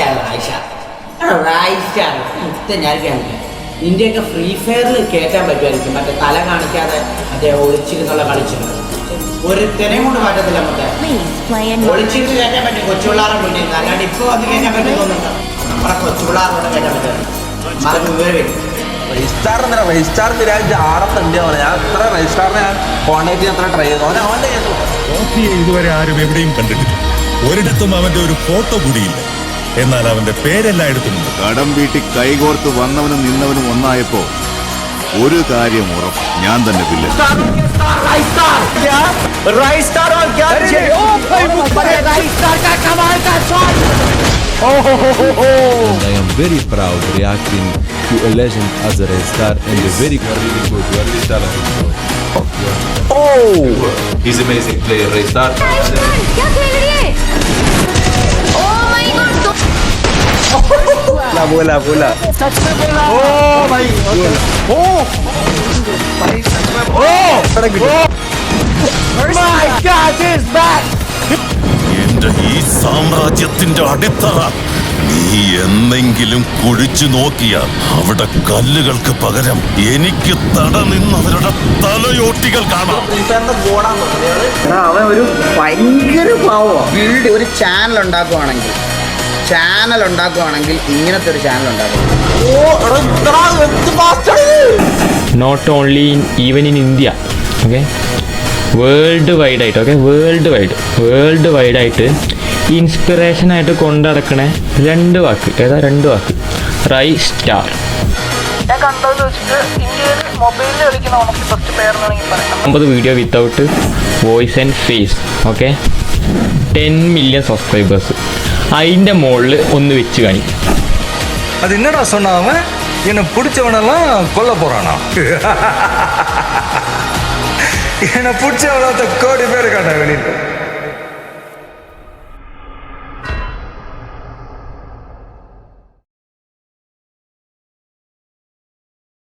ആയിഷ? ആയിഷ ആയിഷ ഞാൻ നിന്റെയൊക്കെ ഫ്രീ ഫയറിൽ കയറ്റാൻ പറ്റുമായിരിക്കും. മറ്റേ തല കാണിക്കാതെ മറ്റേ ഒളിച്ചിരുന്നുള്ള കളിച്ചിട്ടുണ്ട് ഒരുത്തനെയും കൊണ്ട് പറ്റത്തില്ല മറ്റേ. ഒളിച്ചിരുന്ന് കയറ്റാൻ പറ്റും കൊച്ചുപിള്ളാറെ മുന്നിൽ. അല്ലാണ്ട് ഇപ്പൊ അത് കയറ്റാൻ പറ്റുന്നുണ്ട് നമ്മുടെ കൊച്ചുപിള്ളാറോട് കയറ്റാൻ പറ്റും മാർക്ക് വിവരം ഞാൻ ഞാൻ കോൺടാക്ട് ചെയ്യാൻ അത്ര ട്രൈ ചെയ്തു. അവൻ ഇതുവരെ ആരും എവിടെയും കണ്ടിട്ടില്ല. ഒരിടത്തും അവന്റെ ഒരു ഫോട്ടോ കൂടിയില്ല. എന്നാൽ അവന്റെ പേരെല്ലായിടത്തും കടം വീട്ടിൽ കൈകോർത്ത് വന്നവനും നിന്നവനും ഒന്നായപ്പോ ഒരു കാര്യം ഉറപ്പ്. ഞാൻ തന്നെ പിന്നെ very proud reacting to a legend as a Rai Star and a very very good very talented oh he's amazing amazing player Rai Star എന്റെ ഈ സാമ്രാജ്യത്തിന്റെ അടിത്തറ നീ എന്നെങ്കിലും കുഴിച്ചു നോക്കിയാൽ അവിടെ കല്ലുകൾക്ക് പകരം എനിക്ക് തട നിന്നവരുടെ തലയോട്ടികൾ കാണാം. അവൻ ഒരു ഭയങ്കര ഒരു ചാനൽ ഉണ്ടാക്കുവാണെങ്കിൽ. ചാനൽ ഉണ്ടാക്കുവാണെങ്കിൽ ഇങ്ങനത്തെ ഒരു ചാനൽ ഉണ്ടാക്കും not only in even in India okay world wide ആയിട്ട് okay world wide world wide ആയിട്ട് ഇൻസ്പിറേഷൻ ആയിട്ട് കൊണ്ടടക്കണ രണ്ട് വാക്ക്. ഏതാ രണ്ട് വാക്ക്? റൈ സ്റ്റാർ ഒമ്പത് video without voice and face okay ten million subscribers അതിൻ്റെ മുകളിൽ ഒന്ന് വെച്ച് കാണിക്കും அது என்னடா சொன்னா அவன் என்னை பிடிச்சவனெல்லாம் கொல்ல போறானா என்னை பிடிச்சவன கோடி பேர் காட்டா வெளியில்